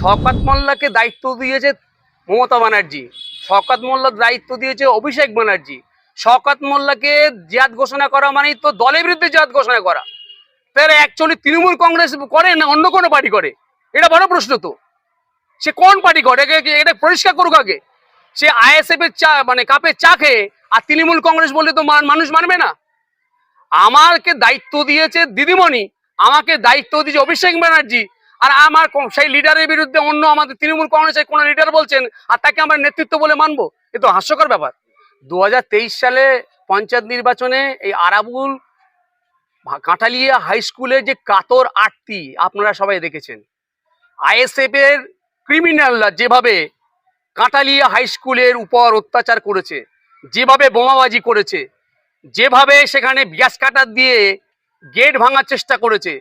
শওকত মোল্লাকে দায়িত্ব দিয়েছে মমতা ব্যানার্জি। শওকত মোল্লার দায়িত্ব দিয়েছে অভিষেক ব্যানার্জি। শওকত মোল্লাকে জিয়াদ ঘোষণা করা মানেই তো দলের বিরুদ্ধে জিয়াদ ঘোষণা করা। তাহলে অ্যাকচুয়ালি তৃণমূল কংগ্রেস করে না অন্য কোনো পার্টি করে? এটা বড় প্রশ্ন তো। সে কোন পার্টি করে? এটা পরিষ্কার করুক আগে। সে আইএসএফ এর চা মানে কাপের চা খেয়ে আর তৃণমূল কংগ্রেস বললে তো মানুষ মানবে না। আমাকে দায়িত্ব দিয়েছে দিদিমণি। আমাকে দায়িত্ব দিয়েছে অভিষেক ব্যানার্জি। আর আমার সেই লিডারের বিরুদ্ধে অন্য আমাদের তৃণমূল কংগ্রেসের কোনো লিডার বলছেন, আর তাকে আমরা নেতৃত্ব বলে মানবো? এ তো হাস্যকর ব্যাপার। দু হাজার তেইশ সালে পঞ্চায়েত নির্বাচনে এই আরাবুল কাঁঠালিয়া হাই স্কুলে যে কাতর আটটি, আপনারা সবাই দেখেছেন। আইএসএফ এর ক্রিমিনালরা যেভাবে কাঁঠালিয়া হাই স্কুলের উপর অত্যাচার করেছে, যেভাবে বোমাবাজি করেছে, যেভাবে সেখানে গ্যাস কাটার দিয়ে গেট ভাঙার চেষ্টা করেছে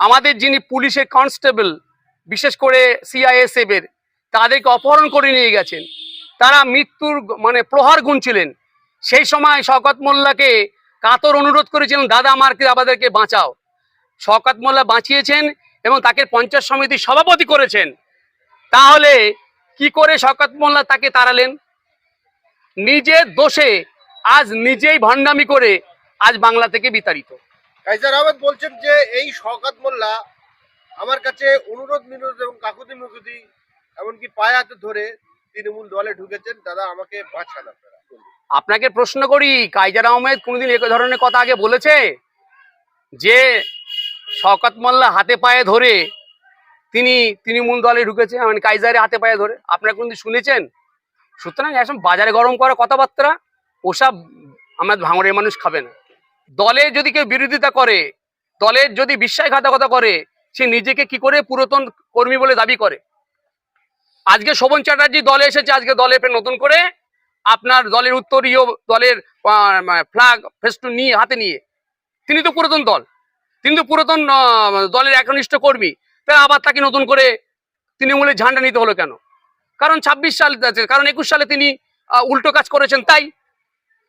আমাদের যিনি পুলিশের কনস্টেবল, বিশেষ করে সিআইএসএফ এর তাদেরকে অপহরণ করে নিয়ে গেছেন। তারা মৃত্যুর মানে প্রহার গুনছিলেন। সেই সময় শওকত মোল্লাকে কাতর অনুরোধ করেছিলেন, দাদা আমাকে আমাদেরকে বাঁচাও? শওকত মোল্লা বাঁচিয়েছেন এবং তাকে পঞ্চায়েত সমিতির সভাপতি করেছেন। তাহলে কি করে শওকত মোল্লা তাকে তাড়ালেন? নিজের দোষে আজ নিজেই ভণ্ডামি করে আজ বাংলা থেকে বিতাড়িত। কাইজার আহমেদ বলছেন যে এই শওকাত মোল্লা আমার কাছে অনুরোধ মিনরোধ এবং কাকুতি মুকুতি, এমনকি পায়ে ধরে তৃণমূল দলে ঢুকেছেন, দাদা আমাকে বাঁচান আপনারা। আপনাকে প্রশ্ন করি, কাইজার আহমেদ কোনোদিন এক ধরনের কথা আগে বলেছে? যে শওকত মোল্লা হাতে পায়ে ধরে তিনি তৃণমূল দলে ঢুকেছে মানে কাইজারে হাতে পায়ে ধরে। আপনারা কোনদিন শুনেছেন? সুতরাং এখন বাজারে গরম করা কথাবার্তা, ওসব আমরা ভাঙড়ের মানুষ খাবে না। দলে যদি কেউ বিরোধিতা করে দলের যদি বিশ্বাসঘাতকতা করে সে নিজেকে কি করে পুরাতন কর্মী বলে দাবি করে? আজকে শোভন চ্যাটার্জি দলে এসেছে আজকে দলে নতুন করে আপনার দলের উত্তরীয় দলের ফ্ল্যাগ ফেস্টুন নিয়ে হাতে নিয়ে। তিনি তো পুরাতন দল। তিনি তো পুরাতন দলের একনিষ্ঠ কর্মী। তাই আবার তাকে নতুন করে তৃণমূলের ঝান্ডা নিতে হলো কেন? কারণ ছাব্বিশ সাল আছে, কারণ একুশ সালে তিনি উল্টো কাজ করেছেন তাই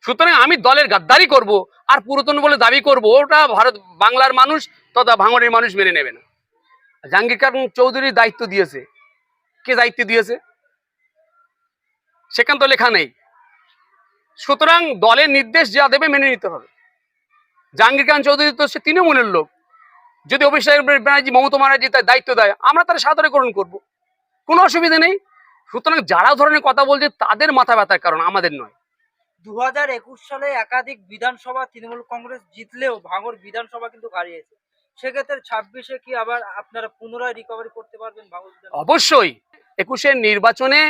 সুতরাং আমি দলের গাদ্দারি করব আর পুরাতন বলে দাবি করব, ওটা ভারত, বাংলার মানুষ তথা ভাঙড়ের মানুষ মেনে নেবে না। জাহাঙ্গীর খান চৌধুরীর দায়িত্ব দিয়েছে। কে দায়িত্ব দিয়েছে? সেখান তো লেখা নেই। সুতরাং দলের নির্দেশ যা দেবে মেনে নিতে হবে। জাহাঙ্গীর খান চৌধুরী তো সে তৃণমূলের লোক। যদি অভিষেক ব্যানার্জি, মমতা ব্যানার্জি তার দায়িত্ব দেয়, আমরা তার সাধারণীকরণ করব। কোনো অসুবিধা নেই। সুতরাং যারা ধরনের কথা বলছে, তাদের মাথা ব্যথার কারণ আমাদের নয়। দু হাজার একুশ সালে একাধিক বিধানসভা তৃণমূল কংগ্রেস জিতলেও ভাঙর বিধানসভা কিন্তু হারিয়েছে। সেক্ষেত্রে ছাব্বিশে কি আবার আপনারা পুনরায় রিকভারি করতে পারবেন অবশ্যই। একুশের নির্বাচনে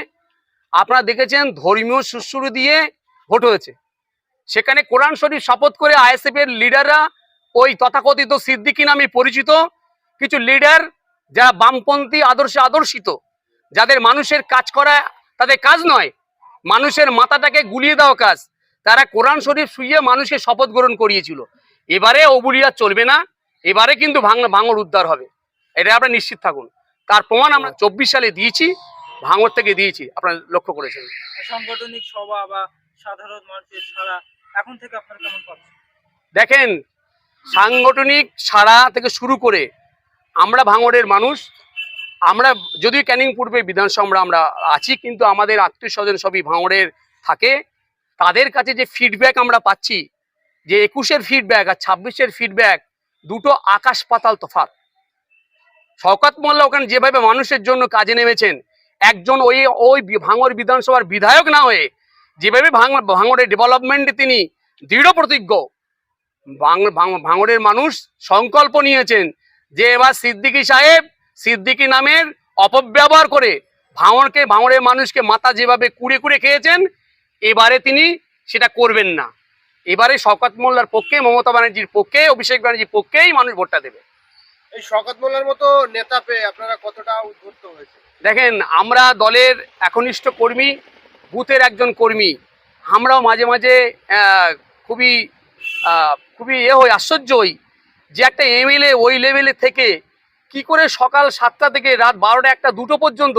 আপনারা দেখেছেন ধর্মীয় সুশ্রু দিয়ে ভোট হয়েছে। সেখানে কোরআন শরীফ শপথ করে আইএসএফ এর লিডাররা, ওই তথাকথিত সিদ্দিকি নামে পরিচিত কিছু লিডার যারা বামপন্থী আদর্শে আদর্শিত, যাদের মানুষের কাজ করা, তাদের কাজ নয় মানুষের মাথাটাকে গুলিয়ে দেওয়া কাজ। তারা কোরআন শরীফ শুইয়ে মানুষকে শপথ গ্রহণ করিয়েছিল। এবারে আর চলবে না এবারে কিন্তু ভাঙ ভাঙর উদ্ধার হবে। এটা আপনারা নিশ্চিত থাকুন। তার প্রমাণ আমরা চব্বিশ সালে দিয়েছি ভাঙর থেকে দিয়েছি আপনারা লক্ষ্য করেছেন। সাংগঠনিক সভা বা সাধারণ মানুষের সারা এখন থেকে আপনারা কেমন পাচ্ছেন? দেখেন সাংগঠনিক সারা থেকে শুরু করে আমরা ভাঙড়ের মানুষ আমরা যদিও ক্যানিং পূর্বে বিধানসভা আমরা আছি, কিন্তু আমাদের আত্মীয় স্বজন সবই ভাঙড়ের থাকে। তাদের কাছে যে ফিডব্যাক আমরা পাচ্ছি, যে একুশের ফিডব্যাক আর ছাব্বিশের ফিডব্যাক দুটো আকাশ পাতাল তফাৎ। শওকত মোল্লা ওখানে যেভাবে মানুষের জন্য কাজে নেমেছেন, একজন ওই ওই ভাঙড় বিধানসভার বিধায়ক না হয়ে, যেভাবে ভাঙ- ভাঙড়ের ডেভেলপমেন্টে তিনি দৃঢ় প্রতিজ্ঞ ভাঙ- ভাঙড়ের মানুষ সংকল্প নিয়েছেন যে এবার সিদ্দিকী সাহেব সিদ্দিকী নামের অপব্যবহার করে ভাঙড়কে ভাঙড়ের মানুষকে মাথা যেভাবে কুড়ে কুড়ে খেয়েছেন এবারে তিনি সেটা করবেন না। এবারে শওকত মোল্লার পক্ষে মমতা ব্যানার্জির পক্ষে অভিষেক ব্যানার্জির পক্ষেই মানুষ ভোটটা দেবে। এই শওকত মোল্লার মতো নেতা পেয়ে আপনারা কতটা উদ্বুদ্ধ হয়েছে দেখেন আমরা দলের একনিষ্ঠ কর্মী বুথের একজন কর্মী। আমরাও মাঝে মাঝে খুবই খুবই এ হই আশ্চর্য হই যে একটা এমএলএ ওই লেভেলে থেকে কি করে সকাল সাতটা থেকে রাত বারোটা একটা দুটো পর্যন্ত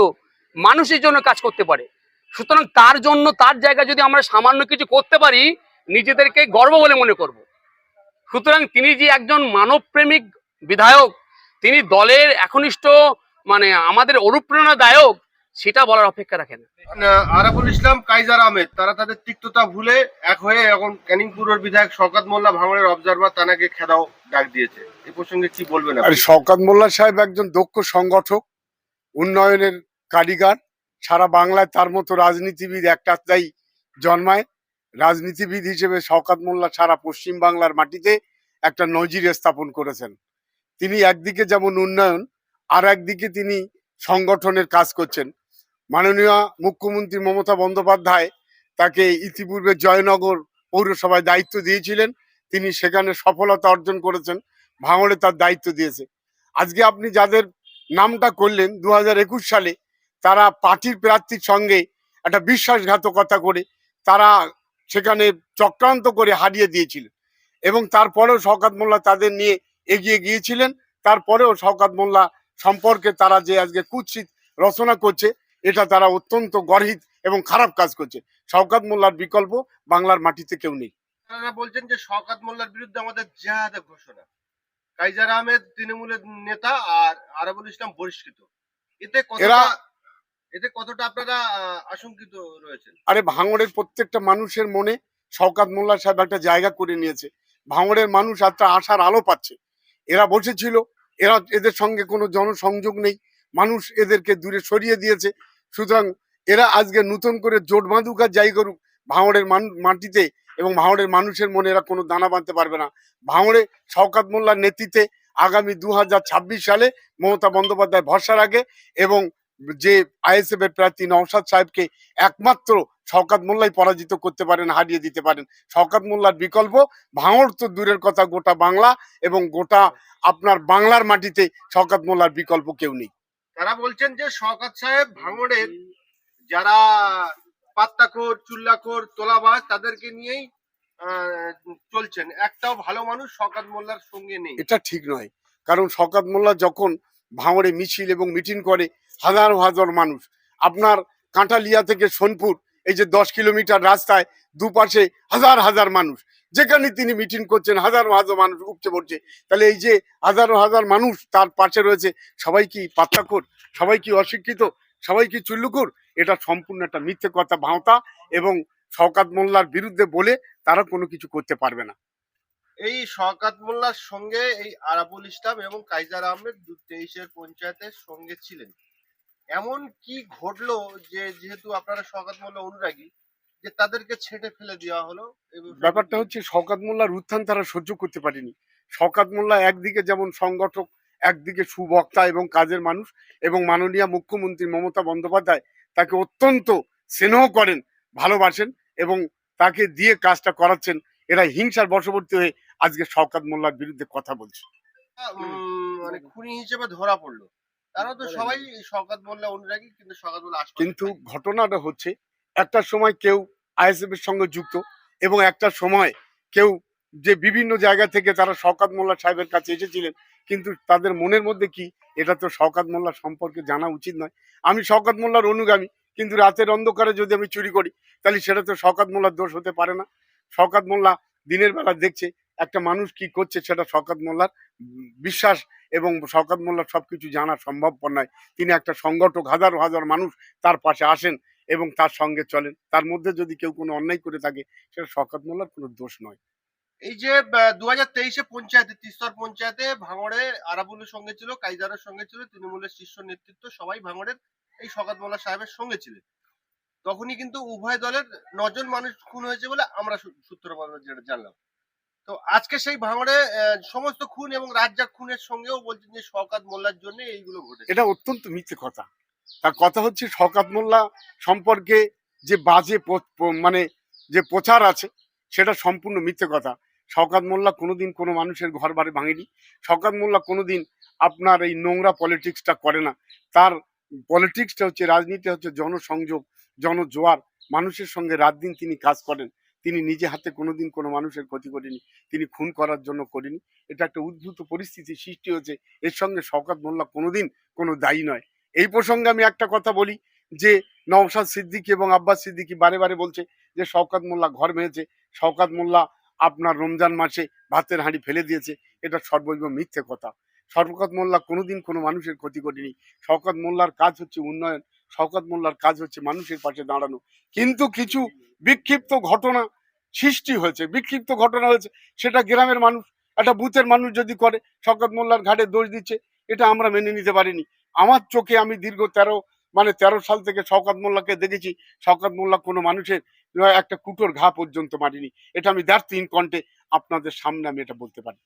মানুষের জন্য কাজ করতে পারে? সুতরাং তার জন্য তার জায়গায় যদি আমরা সামান্য কিছু করতে পারি, নিজেদেরকে গর্ব বলে মনে করব। সুতরাং তিনি যে একজন মানবপ্রেমিক বিধায়ক, তিনি দলের একনিষ্ঠ মানে আমাদের অনুপ্রেরণাদায়ক, সেটা বলার অপেক্ষা রাখে না। আরাফুল ইসলাম, কাইজার আহমেদ, তারা তাদের তিক্ততা ভুলে এক হয়ে এখন ক্যানিং পূর্বের বিধায়ক শওকত মোল্লা ভাঙড়ের অবজারভার তানাকে খেদাও ডাক দিয়েছে। এই প্রসঙ্গে কি বলবেন আর? শওকাত মোল্লা সাহেব একজন দক্ষ সংগঠক উন্নয়নের কারিগর। সারা বাংলায় তার মতো রাজনীতিবিদ একটাতেই জন্মায়। রাজনীতিবিদ হিসেবে শওকাত মোল্লা সারা পশ্চিম বাংলার মাটিতে একটা নজির স্থাপন করেছেন। তিনি একদিকে যেমন উন্নয়ন আর একদিকে তিনি সংগঠনের কাজ করছেন। মাননীয় মুখ্যমন্ত্রী মমতা বন্দ্যোপাধ্যায় তাকে ইতিপূর্বে জয়নগর পৌরসভায় দায়িত্ব দিয়েছিলেন। তিনি সেখানে সফলতা অর্জন করেছেন। ভাঙড়ে তার দায়িত্ব দিয়েছে। আজকে আপনি যাদের নামটা করলেন দু সালে, তারা পার্টির প্রার্থীর সঙ্গে একটা বিশ্বাসঘাতকতা করে তারা সেখানে চক্রান্ত করে হারিয়ে দিয়েছিলেন এবং তারপরেও শওকাত মোল্লা তাদের নিয়ে এগিয়ে গিয়েছিলেন। তারপরেও শওকাত মোল্লা সম্পর্কে তারা যে আজকে কুৎসিত রচনা করছে, এটা তারা অত্যন্ত গর্হিত এবং খারাপ কাজ করছে। শওকাত মোল্লার বিকল্প বাংলার মাটিতে কেউ নেই। বলছেন যে শওকত মোল্লার বিরুদ্ধে আমাদের জেহাদের ঘোষণা। কাইজার আহমেদ তৃণমূলের নেতা আর আরাবুল ইসলাম বহিষ্কৃত। এতে কতটা এতে কতটা আপনারা আশঙ্কিত রয়েছেন? আরে ভাঙড়ের প্রত্যেকটা মানুষের মনে শওকাত মোল্লা সাহেব একটা জায়গা করে নিয়েছে। ভাঙড়ের মানুষ একটা আশার আলো পাচ্ছে। এরা বসেছিল এরা এদের সঙ্গে কোনো জনসংযোগ নেই। মানুষ এদেরকে দূরে সরিয়ে দিয়েছে। সুতরাং এরা আজকে নতুন করে জোট বাঁধুক আর যাই করুক ভাঙড়ের মাটিতে এবং ভাঙড়ের মানুষের মনে এরা কোনো দানা বাঁধতে পারবে না। ভাঙড়ে শওকাত মোল্লার নেতৃত্বে আগামী দু হাজার ছাব্বিশ সালে মমতা বন্দ্যোপাধ্যায় ভরসা রাখে এবং যে আইএসএফ এর প্রার্থী নওশাদ সাহেবকে একমাত্র শওকাত মোল্লাই পরাজিত করতে পারেন, হারিয়ে দিতে পারেন। শওকাত মোল্লার বিকল্প, ভাঙড় তো দূরের কথা, গোটা বাংলা এবং গোটা আপনার বাংলার মাটিতে শওকাত মোল্লার বিকল্প কেউ নেই। তারা বলছেন যে শওকত সাহেব ভাঙড়ের যারা পাত্তাখোর, চুল্লাখোর, তোলাবাজ তাদেরকে নিয়েই চলছেন। একটাও ভালো মানুষ শওকত মোল্লার সঙ্গে নেই। এটা ঠিক নয়। কারণ শওকাত মোল্লা যখন ভাঙড়ে মিছিল এবং মিটিং করে, হাজার হাজার মানুষ। আপনার কাঁঠালিয়া থেকে সোনপুর, এই যে দশ কিলোমিটার রাস্তায় দুপাশে হাজার হাজার মানুষ। যেখানে তিনি মিটিং করছেন, হাজার হাজার মানুষ উপচে পড়ছে। তাহলে এই যে হাজারো হাজার মানুষ তার পাশে রয়েছে, সবাই কি পাত্তাকর সবাই কি অশিক্ষিত? সবাই কি চুল্লুকুর? এটা সম্পূর্ণ একটা মিথ্যে কথা ভাঁওতা এবং শওকাত মোল্লার বিরুদ্ধে বলে তারা কোনো কিছু করতে পারবে না। এই শওকত মোল্লার সঙ্গে এই আরাবুল ইসলাম এবং কাইজার আহমেদ দু তেইশের পঞ্চায়েতের সঙ্গে ছিলেন। এমন কি ঘটলো যে যেহেতু আপনারা শওকত মোল্লা অনুরাগী যে তাদেরকে ছেটে ফেলে দেওয়া হলো ব্যাপারটা হচ্ছে শওকাত মোল্লার উত্থান তারা সহ্য করতে পারেনি। শওকাত মোল্লা একদিকে যেমন সংগঠক একদিকে সুবক্তা এবং কাজের মানুষ এবং মাননীয় মুখ্যমন্ত্রী মমতা বন্দ্যোপাধ্যায় তাকে অত্যন্ত স্নেহ করেন ভালোবাসেন এবং তাকে দিয়ে কাজটা করাচ্ছেন। এরা হিংসার বশবর্তী হয়ে আজকে শওকাত মোল্লার বিরুদ্ধে কথা বলছে। মানে খুনি হিসেবে ধরা পড়ল। তারা তো সবাই শওকত মোল্লা অনুরাগী কিন্তু শওকত মোল্লা কিন্তু ঘটনাটা হচ্ছে একটা সময় কেউ আইএসএফ এর সঙ্গে যুক্ত এবং একটা সময় কেউ যে বিভিন্ন জায়গা থেকে তারা শওকাত মোল্লা সাহেবের কাছে এসেছিলেন কিন্তু তাদের মনের মধ্যে কি? এটা তো শওকাত মোল্লা সম্পর্কে জানা উচিত নয়। আমি শওকাত মোল্লার অনুগামী, কিন্তু রাতের অন্ধকারে যদি আমি চুরি করি, তাহলে সেটা তো শওকাত মোল্লার দোষ হতে পারে না। শওকাত মোল্লা দিনের বেলা দেখছে একটা মানুষ কি করছে, সেটা শওকাত মোল্লার বিশ্বাস এবং শওকাত মোল্লার সব কিছু জানা সম্ভবপর নয়। তিনি একটা সংগঠক, হাজার হাজার মানুষ তার পাশে আসেন এবং তার সঙ্গে চলেন। তার মধ্যে যদি কেউ কোনো অন্যায় করে থাকে, সেটা শওকাত মোল্লার কোনো দোষ নয়। এই যে দু হাজার তেইশে পঞ্চায়েতে, তিস্তর পঞ্চায়েতে ভাঙড়ে আরাবুলের সঙ্গে ছিল, কাইজারের সঙ্গে ছিল, তৃণমূলের শীর্ষ নেতৃত্ব সবাই ভাঙড়ের এই শওকত মোল্লা সাহেবের সঙ্গে ছিলেন। তখনই কিন্তু উভয় দলের নজন মানুষ খুন হয়েছে বলে আমরা সূত্র যেটা জানলাম। তো আজকে সেই ভাঙড়ে সমস্ত খুন এবং রাজ্জাক খুনের সঙ্গেও বলছেন যে শওকত মোল্লার জন্য এইগুলো ঘটে এটা অত্যন্ত মিথ্যে কথা। তার কথা হচ্ছে শওকাত মোল্লা সম্পর্কে যে বাজে মানে যে প্রচার আছে, সেটা সম্পূর্ণ মিথ্যে কথা। শওকাত মোল্লা কোনোদিন কোনো মানুষের ঘর বাড়ি ভাঙেনি। শওকাত মোল্লা কোনোদিন আপনার এই নোংরা পলিটিক্সটা করে না। তার পলিটিক্সটা হচ্ছে, রাজনীতি হচ্ছে জনসংযোগ, জনজোয়ার। মানুষের সঙ্গে রাত দিন তিনি কাজ করেন। তিনি নিজে হাতে কোনোদিন কোনো মানুষের ক্ষতি করেনি। তিনি খুন করার জন্য করেনি। এটা একটা উদ্ভূত পরিস্থিতি সৃষ্টি হয়েছে। এর সঙ্গে শওকাত মোল্লা কোনোদিন কোনো দায়ী নয়। এই প্রসঙ্গে আমি একটা কথা বলি যে, নওশাদ সিদ্দিকী এবং আব্বাস সিদ্দিকি বারে বারে বলছে যে, শওকাত মোল্লা ঘর ভেঙেছে। শওকাত মোল্লা আপনার রমজান মাসে ভাতের হাঁড়ি ফেলে দিয়েছে। এটা সর্বৈব মিথ্যে কথা। শওকত মোল্লা কোনোদিন কোনো মানুষের ক্ষতি করেনি। শওকত মোল্লার কাজ হচ্ছে উন্নয়ন। শওকত মোল্লার কাজ হচ্ছে মানুষের পাশে দাঁড়ানো। কিন্তু কিছু বিক্ষিপ্ত ঘটনা সৃষ্টি হয়েছে। বিক্ষিপ্ত ঘটনা হয়েছে, সেটা গ্রামের মানুষ, একটা বুথের মানুষ যদি করে, শওকত মোল্লার ঘাটে দোষ দিচ্ছে, এটা আমরা মেনে নিতে পারিনি। আমার চোখে আমি দীর্ঘ তেরো মানে তেরো সাল থেকে শওকত মোল্লাকে দেখেছি। শওকত মোল্লা কোনো মানুষের একটা কুটোর ঘা পর্যন্ত মারিনি। এটা আমি দ্যাট তিন কণ্ঠে আপনাদের সামনে আমি এটা বলতে পারি।